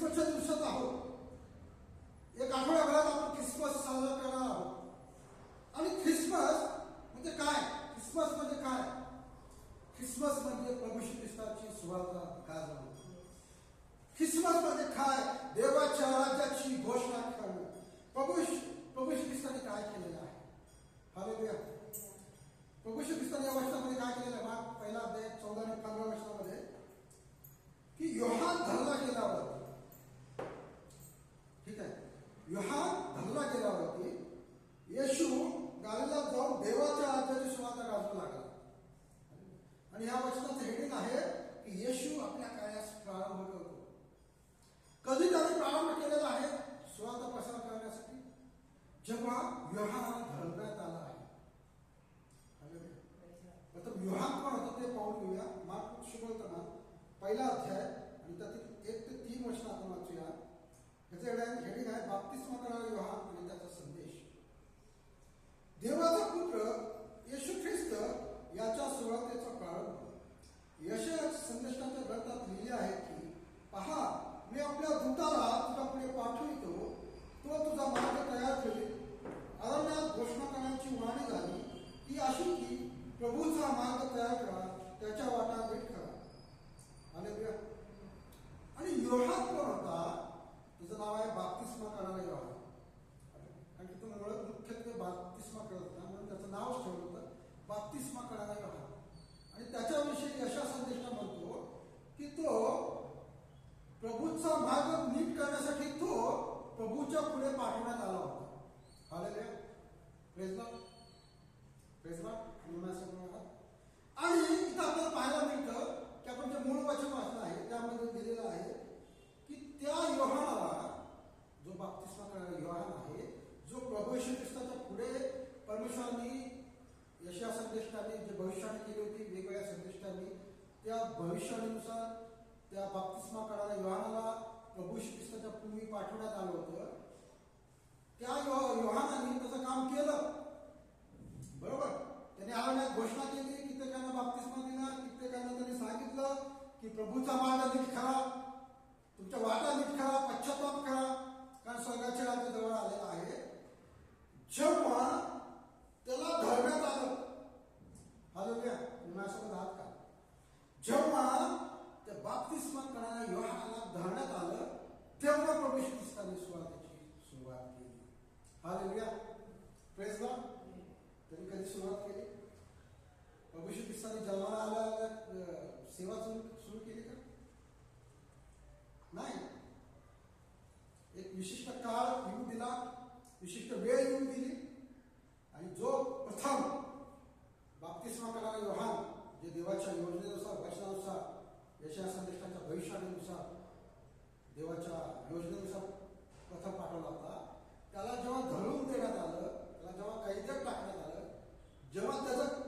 क्रिसमसच्या दिवसात आहोत. भविष्यानुसार त्या बाप्तिस्मा काढायला योहानाला प्रभू श्री ख्रिस्ताच्या पूर्वी पाठवण्यात आलं होतं. त्या योहानाने त्याचं काम केलं. बरोबर? त्याने आल्यात घोषणा केली कित्येकांना बाप्तिस्मा दिला कित्येकांना त्यांनी सांगितलं की प्रभूचा मार्ग नीट खरा तुमच्या वाटा नीट खरा पश्चात विशिष्ट काळ येऊ दिला विशिष्ट वेळ येऊन दिली. आणि जो प्रथम बाप्तिस्मा करणारा व्यवहार जे देवाच्या योजनेनुसार वचनानुसार यशा संदेशाच्या भविष्यानुसार देवाच्या योजनेनुसार प्रथम पाठवला होता त्याला जेव्हा धरून देण्यात आलं त्याला जेव्हा कैद्यात टाकण्यात आलं जेव्हा त्याचं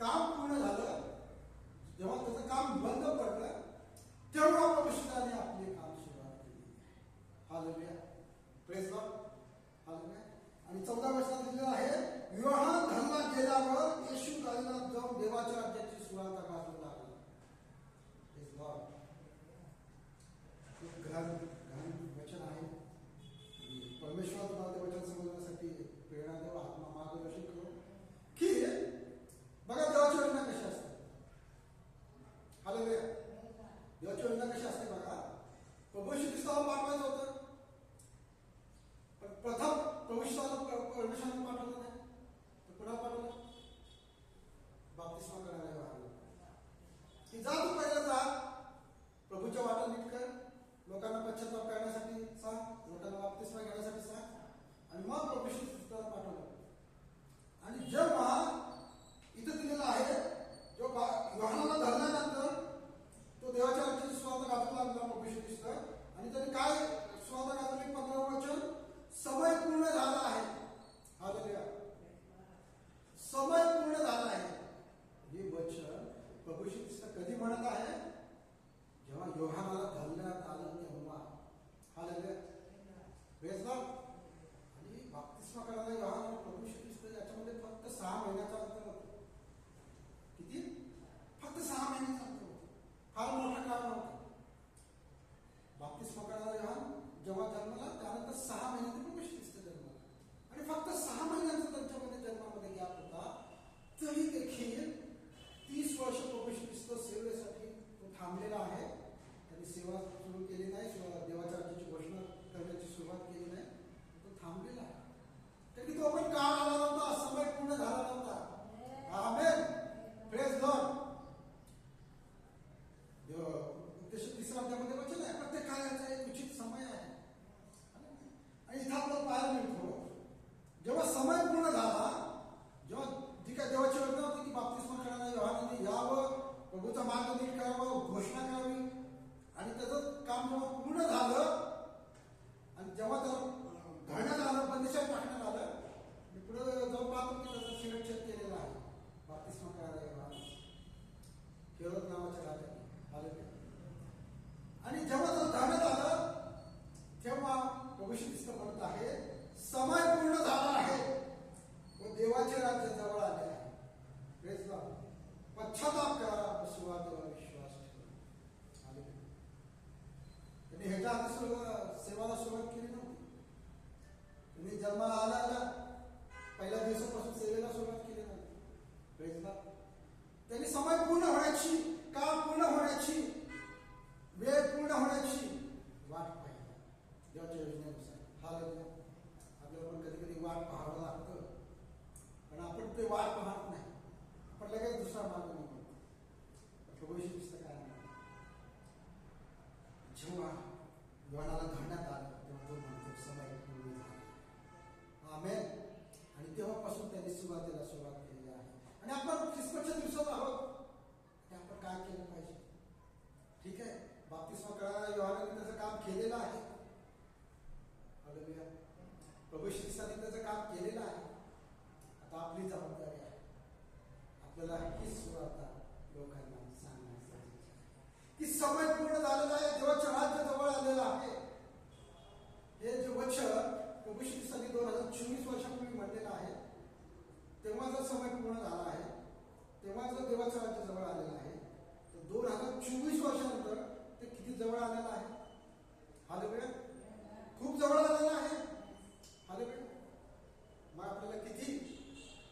काम पूर्ण झालं जेव्हा त्याचं काम बंद पडलं तेव्हा परमेश्वराने आपले काम सुरुवात केली. हा प्रेस आणि चौदा वर्षात दिलेलं आहे विवाह धर्मात गेल्यावर येशू काळीनाथ जाऊन देवाच्या राज्याची सुरुवात পরিবেশন পাঠাতে जेव्हा समय पूर्ण झाला जेव्हा जी काय देवाची योजना होती की बाप्तिस्मा करणाऱ्या योहानाने यावं प्रभूचा मार्ग नीट करावा घोषणा करावी आणि त्याचं काम जेव्हा पूर्ण झालं आणि जेव्हा त्याला घालण्यात आलं बंदिशात टाकण्यात आलं मी पुढे जाऊन पाहतो की त्याचा शिरच्छेद केलेला आहे बाप्तिस्मा करणाऱ्या योहान केवळ नावाच्या राजाने. आलं आणि जेव्हा त्याला घालण्यात आलं तेव्हा प्रभू शिस्त म्हणत आहे समय पूर्ण पे वार प्रहार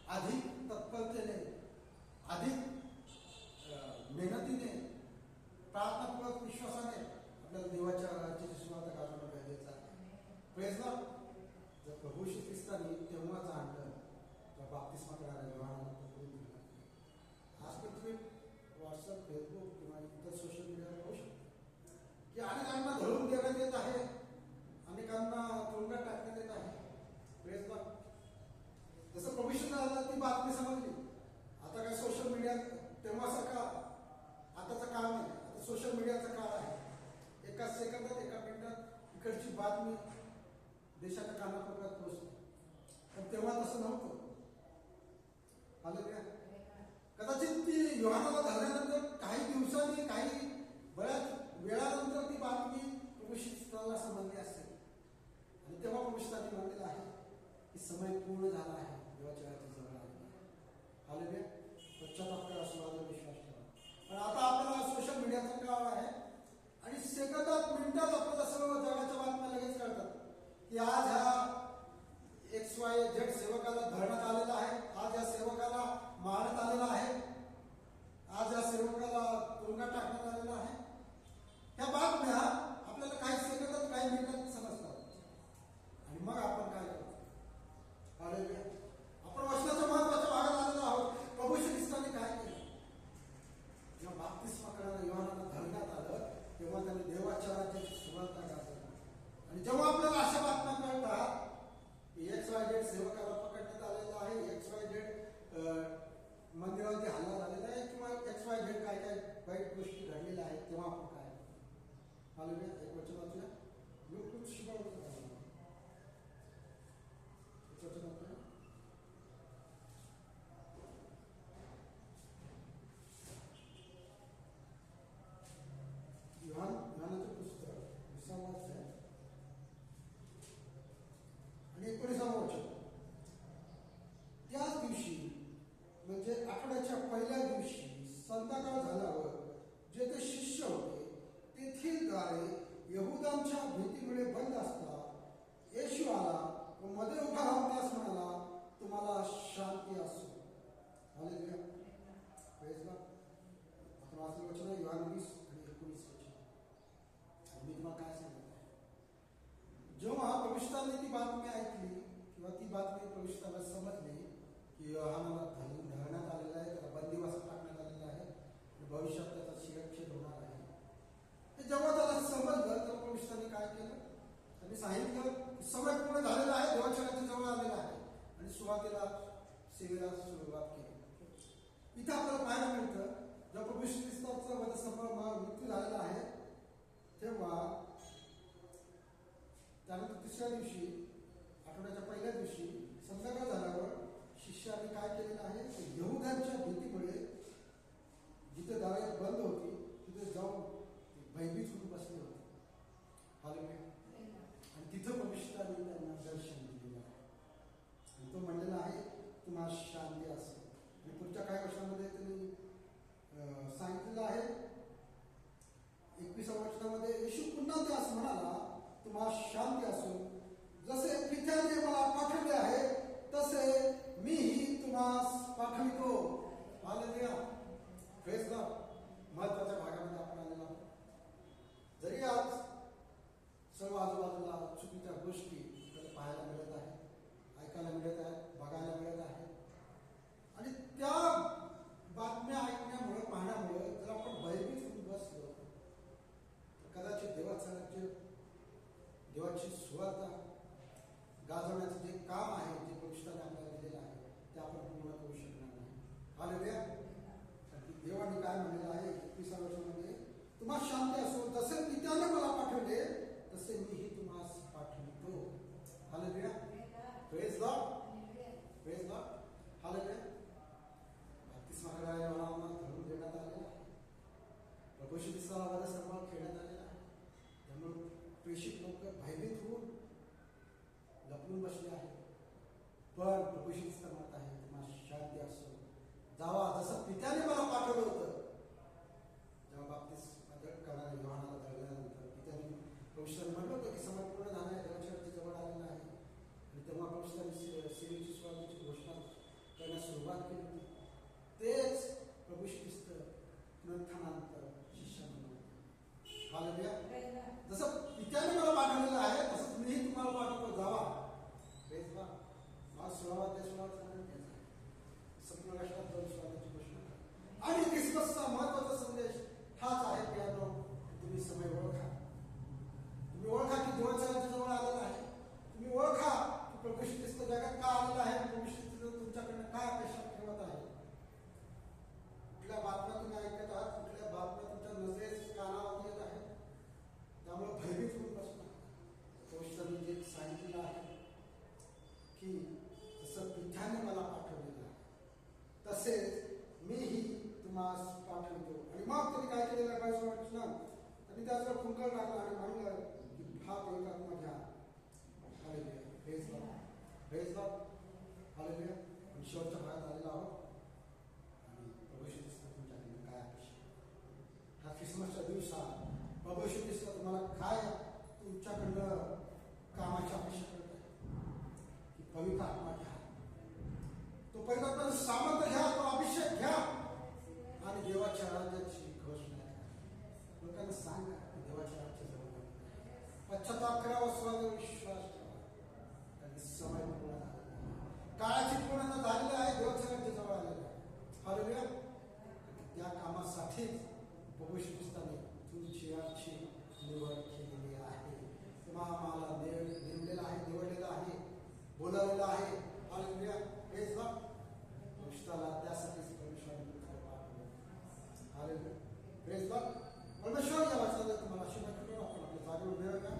अधिक 争取 क्रिसमसच्या दिवसात. भविष्य दिसलं तुम्हाला काय तुमच्याकडनं कामाची अपेक्षा करत आहे की पवित्र आत्मा घ्या. तो पवित्र सामंत घ्या तो अभिषेक घ्या. आणि देवाच्या राज्याची घोषणा लोकांना सांगा देवाच्या राज्य पश्चाताप करावा स्वतः विश्वास समय पूर्ण झाला काळाची पूर्ण झालेली आहे देवाच्या राज्य जवळ आलेलं आहे. हरव्या त्या कामासाठीच Babuşumuzdan तुमच्या ची निवड केलेली आहे तुम्हा आम्हाला नेम नेमलेला आहे निवडलेला आहे बोलावलेला आहे हालेलुया हेच बघ दुष्टाला त्यासाठीच परमेश्वराने हालेलुया प्रेस बघ परमेश्वर या वाचा तुम्हाला अशी नक्की करून आपण आपल्या जागेवर मिळवूया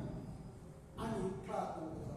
आणि प्रार्थना